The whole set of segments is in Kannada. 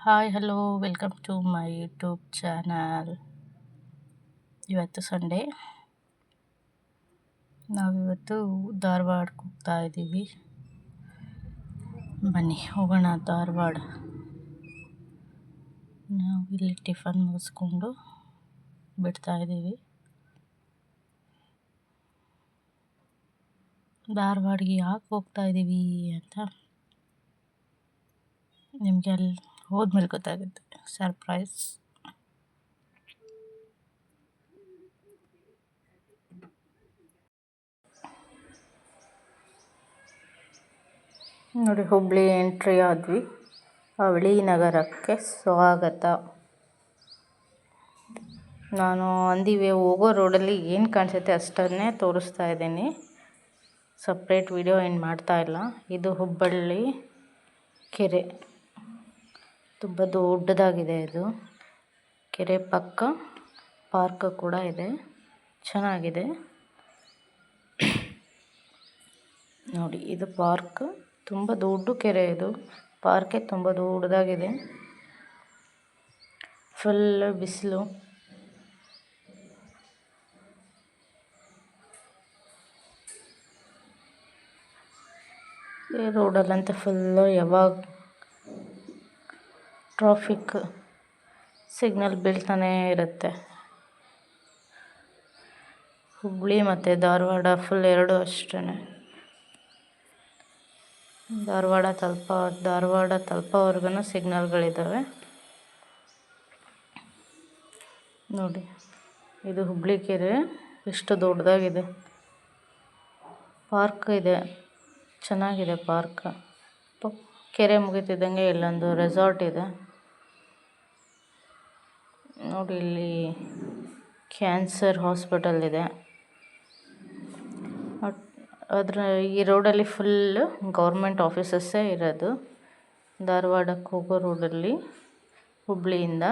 Hi hello welcome to my YouTube channel ಇವತ್ತು ಸಂಡೇ ನಾವಿವತ್ತು ಧಾರವಾಡಕ್ಕೆ ಹೋಗ್ತಾ ಇದ್ದೀವಿ. ಬನ್ನಿ, ಹೋಗೋಣ ಧಾರವಾಡ. ನಾವು ಇಲ್ಲಿ ಟಿಫನ್ ಮುಗಿಸ್ಕೊಂಡು ಬಿಡ್ತಾ ಇದ್ದೀವಿ. ಧಾರವಾಡಿಗೆ ಯಾಕೆ ಹೋಗ್ತಾ ಇದ್ದೀವಿ ಅಂತ ನಿಮಗೆ ಅಲ್ಲಿ ಹೋದ್ಮೇಲೆ ಗೊತ್ತಾಗುತ್ತೆ. ಸರ್ಪ್ರೈಸ್ ನೋಡಿ, ಹುಬ್ಳಿ ಎಂಟ್ರಿ ಆದ್ವಿ. ಅವಳಿ ನಗರಕ್ಕೆ ಸ್ವಾಗತ. ನಾನು ಅಂದಿವೆ, ಹೋಗೋ ರೋಡಲ್ಲಿ ಏನು ಕಾಣಿಸುತ್ತೆ ಅಷ್ಟನ್ನೇ ತೋರಿಸ್ತಾ ಇದ್ದೀನಿ. ಸಪ್ರೇಟ್ ವಿಡಿಯೋ ಏನು ಮಾಡ್ತಾ ಇಲ್ಲ. ಇದು ಹುಬ್ಬಳ್ಳಿ ಕೆರೆ. ತುಂಬ ದೊಡ್ಡದಾಗಿದೆ ಇದು. ಕೆರೆ ಪಕ್ಕ ಪಾರ್ಕ್ ಕೂಡ ಇದೆ. ಚೆನ್ನಾಗಿದೆ. ನೋಡಿ, ಇದು ಪಾರ್ಕ್. ತುಂಬ ದೊಡ್ಡ ಕೆರೆ ಇದು. ಪಾರ್ಕೆ ತುಂಬ ದೊಡ್ಡದಾಗಿದೆ. ಫುಲ್ ಬಿಸಿಲು. ಈ ರೋಡಲ್ಲಂತೂ ಫುಲ್ಲು ಯಾವಾಗ ಟ್ರಾಫಿಕ್ ಸಿಗ್ನಲ್ ಬೀಳ್ತಾನೇ ಇರುತ್ತೆ. ಹುಬ್ಬಳ್ಳಿ ಮತ್ತು ಧಾರವಾಡ ಫುಲ್ ಎರಡು ಅಷ್ಟೇ ಧಾರವಾಡ ತಲುಪ, ಧಾರವಾಡ ತಲುಪೋವರೆಗೂ ಸಿಗ್ನಲ್ಗಳಿದ್ದಾವೆ ನೋಡಿ, ಇದು ಹುಬ್ಬಳ್ಳಿ ಕೆರೆ ಎಷ್ಟು ದೊಡ್ಡದಾಗಿದೆ. ಪಾರ್ಕ್ ಇದೆ. ಚೆನ್ನಾಗಿದೆ ಪಾರ್ಕ್. ಕೆರೆ ಮುಗಿತಿದ್ದಂಗೆ ಇಲ್ಲೊಂದು ರೆಸಾರ್ಟ್ ಇದೆ. ನೋಡಿ, ಇಲ್ಲಿ ಕ್ಯಾನ್ಸರ್ ಹಾಸ್ಪಿಟಲ್ ಇದೆ. ಅದ್ರ, ಈ ರೋಡಲ್ಲಿ ಫುಲ್ಲು ಗೌರ್ಮೆಂಟ್ ಆಫೀಸಸ್ಸೇ ಇರೋದು. ಧಾರವಾಡಕ್ಕೆ ಹೋಗೋ ರೋಡಲ್ಲಿ ಹುಬ್ಳಿಯಿಂದ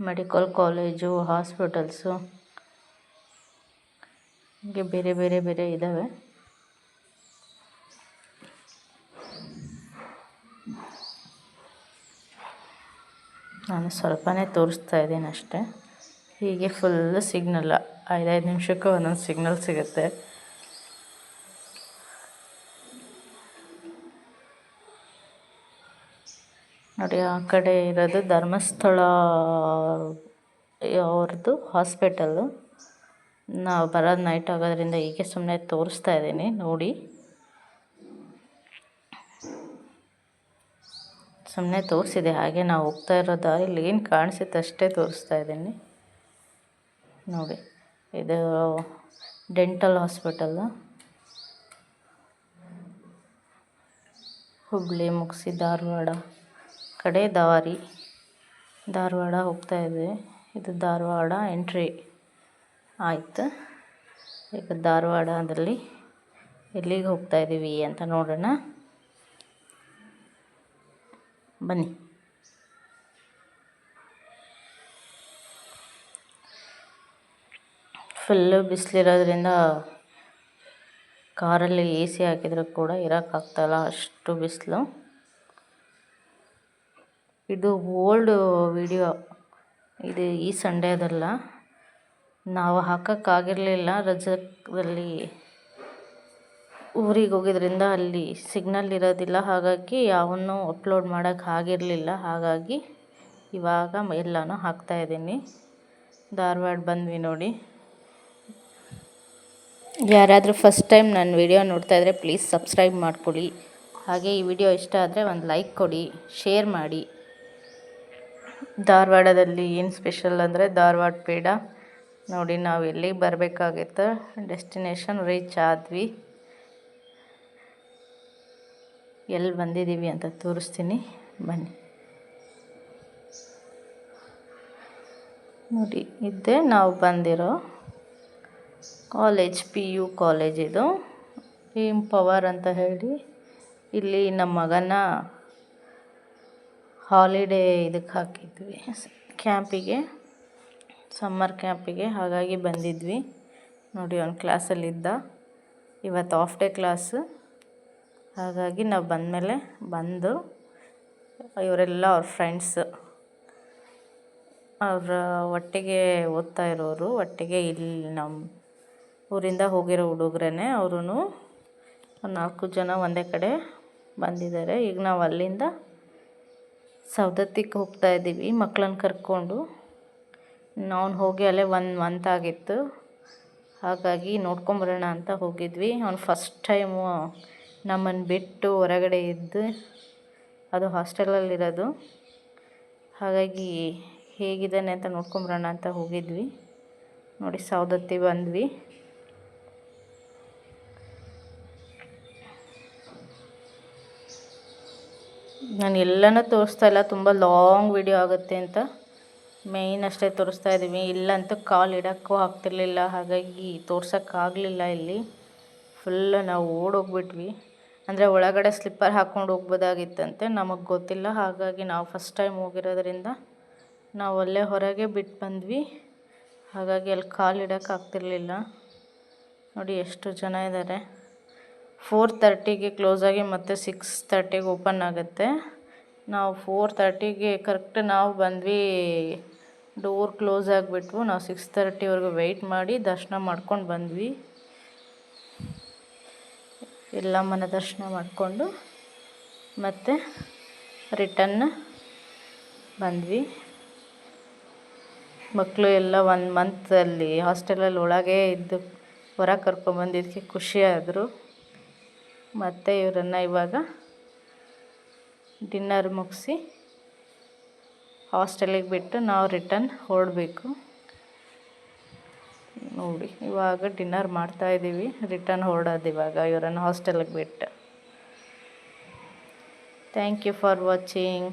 ಮೆಡಿಕಲ್ ಕಾಲೇಜು ಹಾಸ್ಪಿಟಲ್ಸು ಹೀಗೆ ಬೇರೆ ಬೇರೆ ಬೇರೆ ಇದ್ದಾವೆ ನಾನು ಸ್ವಲ್ಪನೇ ತೋರಿಸ್ತಾ ಇದ್ದೀನಿ ಅಷ್ಟೇ. ಹೀಗೆ ಫುಲ್ ಸಿಗ್ನಲ್ ಐದೈದು ನಿಮಿಷಕ್ಕೂ ಒಂದೊಂದು ಸಿಗ್ನಲ್ ಸಿಗುತ್ತೆ. ನೋಡಿ, ಆ ಕಡೆ ಇರೋದು ಧರ್ಮಸ್ಥಳ ಅವ್ರದ್ದು ಹಾಸ್ಪಿಟಲ್ಲು ನಾವು ಬರೋದು ನೈಟ್ ಆಗೋದ್ರಿಂದ ಹೀಗೆ ಸುಮ್ಮನೆ ತೋರಿಸ್ತಾ ಇದ್ದೀನಿ, ನೋಡಿ. ಸುಮ್ಮನೆ ತೋರಿಸಿದೆ. ಹಾಗೆ ನಾವು ಹೋಗ್ತಾ ಇರೋ ದಾರಿಲಿ ಏನು ಕಾಣಿಸುತ್ತೆ ಅಷ್ಟೇ ತೋರಿಸ್ತಾ ಇದ್ದೀನಿ. ನೋಡಿ, ಇದು ಡೆಂಟಲ್ ಹಾಸ್ಪಿಟಲ್. ಹುಬ್ಬಳ್ಳಿ ಮುಗಿಸಿ, ಧಾರವಾಡ. ಕಡೆ ದಾರಿ, ಧಾರವಾಡ ಹೋಗ್ತಾ ಇದ್ವಿ ಇದು ಧಾರವಾಡ ಎಂಟ್ರಿ ಆಯಿತು. ಈಗ ಧಾರವಾಡದಲ್ಲಿ ಎಲ್ಲಿಗೆ ಹೋಗ್ತಾ ಇದ್ದೀವಿ ಅಂತ ನೋಡೋಣ. ಬನ್ನಿ. ಫುಲ್ಲು ಬಿಸಿಲಿರೋದ್ರಿಂದ ಕಾರಲ್ಲಿ ಎ ಸಿ ಹಾಕಿದರೂ ಕೂಡ ಇರೋಕ್ಕಾಗ್ತಾಯಿಲ್ಲ ಅಷ್ಟು ಬಿಸಿಲು. ಇದು ಓಲ್ಡ್ ವಿಡಿಯೋ ಇದು ಈ ಸಂಡೇದಲ್ಲ ನಾವು ಹಾಕೋಕ್ಕಾಗಿರಲಿಲ್ಲ, ರಜದಲ್ಲಿ ಊರಿಗೆ ಹೋಗಿದ್ದರಿಂದ ಅಲ್ಲಿ ಸಿಗ್ನಲ್ ಇರೋದಿಲ್ಲ. ಹಾಗಾಗಿ ಯಾವನ್ನೂ ಅಪ್ಲೋಡ್ ಮಾಡೋಕ್ಕೆ ಆಗಿರಲಿಲ್ಲ. ಹಾಗಾಗಿ ಇವಾಗ ಎಲ್ಲನೂ ಹಾಕ್ತಾಯಿದ್ದೀನಿ ಧಾರವಾಡ ಬಂದ್ವಿ ನೋಡಿ. ಯಾರಾದರೂ ಫಸ್ಟ್ ಟೈಮ್ ನನ್ನ ವಿಡಿಯೋ ನೋಡ್ತಾ ಇದ್ದರೆ ಪ್ಲೀಸ್ ಸಬ್ಸ್ಕ್ರೈಬ್ ಮಾಡ್ಕೊಳ್ಳಿ. ಹಾಗೆ ಈ ವಿಡಿಯೋ ಇಷ್ಟ ಆದರೆ ಒಂದು ಲೈಕ್ ಕೊಡಿ ಶೇರ್ ಮಾಡಿ. ಧಾರವಾಡದಲ್ಲಿ ಏನು ಸ್ಪೆಷಲ್ ಅಂದರೆ ಧಾರವಾಡ ಪೇಡ. ನೋಡಿ ನಾವು ಎಲ್ಲಿಗೆ ಬರಬೇಕಾಗಿತ್ತು ಡೆಸ್ಟಿನೇಷನ್ ರೀಚ್ ಆದ್ವಿ. ಎಲ್ಲಿ ಬಂದಿದ್ದೀವಿ ಅಂತ ತೋರಿಸ್ತೀನಿ. ಬನ್ನಿ. ನೋಡಿ, ಇದ್ದೇ ನಾವು ಬಂದಿರೋ ಕಾಲೇಜ್, ಪಿ ಯು ಕಾಲೇಜ್ ಇದು. ಏಮ್ ಪವರ್ ಅಂತ ಹೇಳಿ. ಇಲ್ಲಿ ನಮ್ಮ ಮಗನ ಹಾಲಿಡೇ ಇದಕ್ಕೆ ಹಾಕಿದ್ವಿ. ಕ್ಯಾಂಪಿಗೆ, ಸಮ್ಮರ್ ಕ್ಯಾಂಪಿಗೆ. ಹಾಗಾಗಿ ಬಂದಿದ್ವಿ. ನೋಡಿ, ಅವ್ನು ಕ್ಲಾಸಲ್ಲಿದ್ದ. ಇವತ್ತು ಆಫ್ ಡೇ ಕ್ಲಾಸು ಹಾಗಾಗಿ ನಾವು ಬಂದಮೇಲೆ ಬಂದು ಇವರೆಲ್ಲ ಅವ್ರ ಫ್ರೆಂಡ್ಸ್ ಅವರ ಒಟ್ಟಿಗೆ ಓದ್ತಾ ಇರೋರು, ಒಟ್ಟಿಗೆ ಇಲ್ಲಿ ನಮ್ಮ ಊರಿಂದ ಹೋಗಿರೋ ಹುಡುಗ್ರೇ ಅವ್ರೂ ನಾಲ್ಕು ಜನ ಒಂದೇ ಕಡೆ ಬಂದಿದ್ದಾರೆ. ಈಗ ನಾವು ಅಲ್ಲಿಂದ ಸೌದತ್ತಿಗೆ ಹೋಗ್ತಾ ಇದ್ದೀವಿ. ಮಕ್ಕಳನ್ನ ಕರ್ಕೊಂಡು. ನಾವು ಹೋಗಿ ಅಲ್ಲೇ ಒನ್ ಮಂತ್ ಆಗಿತ್ತು. ಹಾಗಾಗಿ ನೋಡ್ಕೊಂಬರೋಣ ಅಂತ ಹೋಗಿದ್ವಿ. ಅವ್ನು ಫಸ್ಟ್ ಟೈಮು ನಮ್ಮನ್ನು ಬಿಟ್ಟು ಹೊರಗಡೆ ಇದ್ದು ಅದು ಹಾಸ್ಟೆಲಲ್ಲಿರೋದು. ಹಾಗಾಗಿ ಹೇಗಿದ್ದಾನೆ ಅಂತ ನೋಡ್ಕೊಂಬರೋಣ ಅಂತ ಹೋಗಿದ್ವಿ. ನೋಡಿ ಸೌದತ್ತಿ ಬಂದ್ವಿ. ನಾನು ಎಲ್ಲನೂ ತೋರಿಸ್ತಾ ಇಲ್ಲ, ತುಂಬ ಲಾಂಗ್ ವಿಡಿಯೋ ಆಗುತ್ತೆ ಅಂತ. ಮೇಯ್ನ್ ಅಷ್ಟೇ ತೋರಿಸ್ತಾ ಇದ್ದೀವಿ. ಇಲ್ಲಂತೂ ಕಾಲು ಇಡೋಕ್ಕೂ ಆಗ್ತಿರ್ಲಿಲ್ಲ. ಹಾಗಾಗಿ ತೋರ್ಸೋಕ್ಕಾಗಲಿಲ್ಲ ಇಲ್ಲಿ. ಫುಲ್ಲು ನಾವು ಓಡೋಗ್ಬಿಟ್ವಿ. ಅಂದರೆ ಒಳಗಡೆ ಸ್ಲಿಪ್ಪರ್ ಹಾಕ್ಕೊಂಡು ಹೋಗ್ಬೋದಾಗಿತ್ತಂತೆ, ನಮಗೆ ಗೊತ್ತಿಲ್ಲ. ಹಾಗಾಗಿ ನಾವು ಫಸ್ಟ್ ಟೈಮ್ ಹೋಗಿರೋದ್ರಿಂದ ನಾವು ಅಲ್ಲೇ ಹೊರಗೆ ಬಿಟ್ಟು ಬಂದ್ವಿ. ಹಾಗಾಗಿ ಅಲ್ಲಿ ಕಾಲು ಇಡೋಕೆ ಆಗ್ತಿರ್ಲಿಲ್ಲ. ನೋಡಿ ಎಷ್ಟು ಜನ ಇದ್ದಾರೆ ಫೋರ್ ತರ್ಟಿಗೆ ಕ್ಲೋಸ್ ಆಗಿ ಮತ್ತು ಸಿಕ್ಸ್ ತರ್ಟಿಗೆ ಓಪನ್ ಆಗುತ್ತೆ. ನಾವು ಫೋರ್ ತರ್ಟಿಗೆ ಕರೆಕ್ಟ್ ನಾವು ಬಂದ್ವಿ. ಡೋರ್ ಕ್ಲೋಸ್ ಆಗಿಬಿಟ್ವು. ನಾವು ಸಿಕ್ಸ್ ತರ್ಟಿವರೆಗೂ ವೆಯ್ಟ್ ಮಾಡಿ ದರ್ಶನ ಮಾಡ್ಕೊಂಡು ಬಂದ್ವಿ. ಎಲ್ಲಮ್ಮನ ಮನದರ್ಶನ ಮಾಡಿಕೊಂಡು ಮತ್ತು ರಿಟರ್ನ್ ಬಂದ್ವಿ. ಮಕ್ಕಳು ಎಲ್ಲ ಒನ್ ಮಂತಲ್ಲಿ ಹಾಸ್ಟೆಲಲ್ಲಿ ಒಳಗೆ ಇದ್ದು ಹೊರಗೆ ಕರ್ಕೊಂಬಂದಿದ್ದಕ್ಕೆ ಖುಷಿಯಾದರು. ಮತ್ತು ಇವರನ್ನು ಇವಾಗ ಡಿನ್ನರ್ ಮುಗಿಸಿ ಹಾಸ್ಟೆಲಿಗೆ ಬಿಟ್ಟು ನಾವು ರಿಟರ್ನ್ ಹೊರಡಬೇಕು. ನೋಡಿ, ಇವಾಗ ಡಿನ್ನರ್ ಮಾಡ್ತಾ ಇದ್ದೀವಿ ರಿಟರ್ನ್ ಹೊರಡೋದು ಇವಾಗ, ಇವರನ್ನು ಹಾಸ್ಟೆಲಿಗೆ ಬಿಟ್ಟು. Thank you for watching